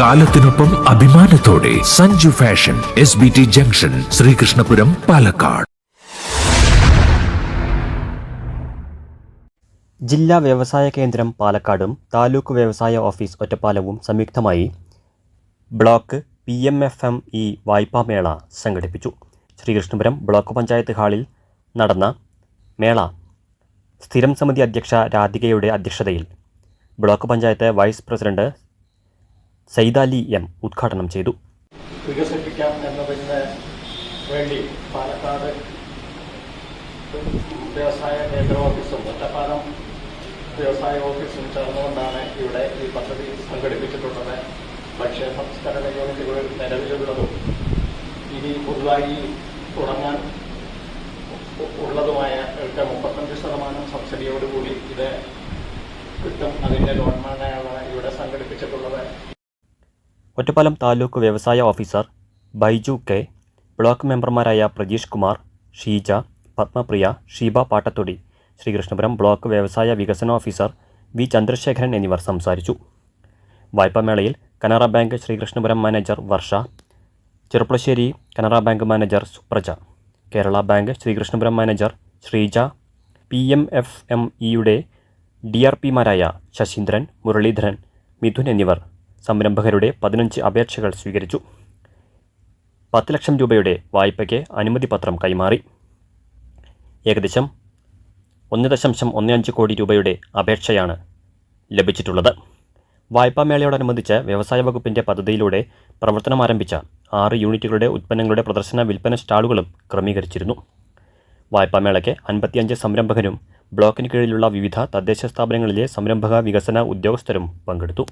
കാലത്തിനൊപ്പം അഭിമാനത്തോടെ Sanju fashion S B T junction Sreekrishnapuram Palakkad. ജില്ലാ വ്യവസായ കേന്ദ്രം പാലക്കാടും താലൂക്ക് വ്യവസായ ഓഫീസ് ഒറ്റപ്പാലവും സംയുക്തമായി block P M F M E വായ്പാമേള സംഘടിപ്പിച്ചു. ശ്രീകൃഷ്ണപുരം ബ്ലോക്ക് പഞ്ചായത്ത് ഹാളിൽ നടന്ന മേള സ്ഥിരം സമിതി അധ്യക്ഷ രാധികയുടെ അധ്യക്ഷതയിൽ block panchayat vice president Saidali M ഉദ്ഘാടനം ചെയ്തു. വികസിപ്പിക്കാം എന്നതിന് വേണ്ടി പാലക്കാട് വ്യവസായ കേന്ദ്ര ഓഫീസും ഒറ്റപ്പാലം വ്യവസായ ഓഫീസും ചേർന്നുകൊണ്ടാണ് ഇവിടെ ഈ പദ്ധതി സംഘടിപ്പിച്ചിട്ടുള്ളത്. പക്ഷേ സംസ്കരണ യൂണിറ്റുകൾ നിലവിലുള്ളതും ഇനി പുതുതായി തുടങ്ങാൻ ഉള്ളതുമായ മുപ്പത്തഞ്ച് ശതമാനം സബ്സിഡിയോടുകൂടി ഇത് കിട്ടും. അതിന്റെ ഗവൺമെന്റാണ് ഇവിടെ സംഘടിപ്പിച്ചിട്ടുള്ളത് ഒറ്റപ്പാലം താലൂക്ക് വ്യവസായ ഓഫീസർ ബൈജു കെ ബ്ലോക്ക് മെമ്പർമാരായ പ്രജീഷ് കുമാർ ഷീജ പത്മപ്രിയ ഷീബ പാട്ടത്തൊടി ശ്രീകൃഷ്ണപുരം ബ്ലോക്ക് വ്യവസായ വികസന ഓഫീസർ വി ചന്ദ്രശേഖരൻ എന്നിവർ സംസാരിച്ചു. വായ്പാമേളയിൽ Canara bank Sreekrishnapuram manager Varsha Cherpulassery Canara bank manager Supraja Kerala bank Sreekrishnapuram manager Sreeja P M F M ഇയുടെ ഡി ആർ പിമാരായ ശശീന്ദ്രൻ മുരളീധരൻ മിഥുൻ എന്നിവർ സംരംഭകരുടെ പതിനഞ്ച് അപേക്ഷകൾ സ്വീകരിച്ചു. പത്ത് ലക്ഷം രൂപയുടെ വായ്പയ്ക്ക് അനുമതി പത്രം കൈമാറി. ഏകദേശം ഒന്ന് ദശാംശം ഒന്ന് അഞ്ച് കോടി രൂപയുടെ അപേക്ഷയാണ് ലഭിച്ചിട്ടുള്ളത്. വായ്പാമേളയോടനുബന്ധിച്ച് വ്യവസായ വകുപ്പിന്റെ പദ്ധതിയിലൂടെ പ്രവർത്തനം ആരംഭിച്ച ആറ് യൂണിറ്റുകളുടെ ഉൽപ്പന്നങ്ങളുടെ പ്രദർശന വിൽപ്പന സ്റ്റാളുകളും ക്രമീകരിച്ചിരുന്നു. വായ്പാമേളയ്ക്ക് അൻപത്തിയഞ്ച് സംരംഭകരും ബ്ലോക്കിന് കീഴിലുള്ള വിവിധ തദ്ദേശ സ്ഥാപനങ്ങളിലെ സംരംഭക വികസന ഉദ്യോഗസ്ഥരും പങ്കെടുത്തു.